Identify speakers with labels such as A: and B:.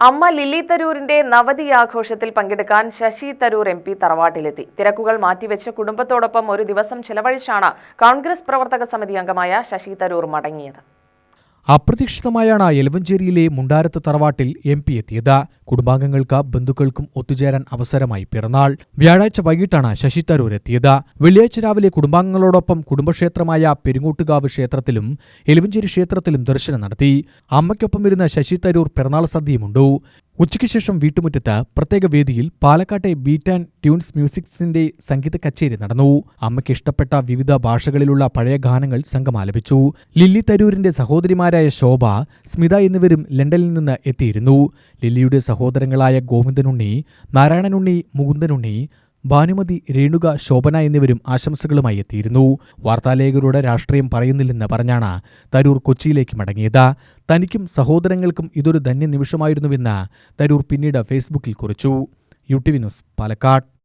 A: അമ്മ ലില്ലി തരൂരിന്റെ നവതി ആഘോഷത്തിൽ പങ്കെടുക്കാൻ ശശി തരൂർ എം പി തറവാട്ടിലെത്തി. തിരക്കുകൾ മാറ്റിവെച്ച് കുടുംബത്തോടൊപ്പം ഒരു ദിവസം ചെലവഴിച്ചാണ് കോൺഗ്രസ് പ്രവർത്തക സമിതി അംഗമായ ശശി തരൂർ മടങ്ങിയത്.
B: അപ്രതീക്ഷിതമായാണ് എലവഞ്ചേരിയിലെ മുണ്ടാരത്ത് തറവാട്ടിൽ എം പി എത്തിയത്. കുടുംബാംഗങ്ങൾക്ക് ബന്ധുക്കൾക്കും ഒത്തുചേരാൻ അവസരമായി പിറന്നാൾ. വ്യാഴാഴ്ച വൈകിട്ടാണ് ശശി തരൂർ എത്തിയത്. വെള്ളിയാഴ്ച രാവിലെ കുടുംബാംഗങ്ങളോടൊപ്പം കുടുംബക്ഷേത്രമായ പെരുങ്ങോട്ടുകാവ് ക്ഷേത്രത്തിലും എലവഞ്ചേരി ക്ഷേത്രത്തിലും ദർശനം നടത്തി. അമ്മയ്ക്കൊപ്പം ഇരുന്ന ശശി തരൂർ പിറന്നാൾ സദ്യയുമുണ്ടു. ഉച്ചയ്ക്ക് ശേഷം വീട്ടുമുറ്റത്ത് പ്രത്യേക വേദിയിൽ പാലക്കാട്ടെ ബീറ്റ് ആൻഡ് ട്യൂൺസ് മ്യൂസിക്സിന്റെ സംഗീത കച്ചേരി നടന്നു. അമ്മയ്ക്ക് ഇഷ്ടപ്പെട്ട വിവിധ ഭാഷകളിലുള്ള പഴയ ഗാനങ്ങൾ സംഘം ആലപിച്ചു. ലില്ലി തരൂരിന്റെ സഹോദരിമാരായ ശോഭ സ്മിത എന്നിവരും ലണ്ടനിൽ നിന്ന് എത്തിയിരുന്നു. ലില്ലിയുടെ സഹോദരങ്ങളായ ഗോവിന്ദനുണ്ണി നാരായണനുണ്ണി മുകുന്ദനുണ്ണി ഭാനുമതി രേണുക ശോഭന എന്നിവരും ആശംസകളുമായി എത്തിയിരുന്നു. വാർത്താലേഖകരോട് രാഷ്ട്രീയം പറയുന്നില്ലെന്ന് പറഞ്ഞാണ് തരൂർ കൊച്ചിയിലേക്ക് മടങ്ങിയത്. തനിക്കും സഹോദരങ്ങൾക്കും ഇതൊരു ധന്യ നിമിഷമായിരുന്നുവെന്ന് തരൂർ പിന്നീട് ഫേസ്ബുക്കിൽ കുറിച്ചു. U T V news Palakkad.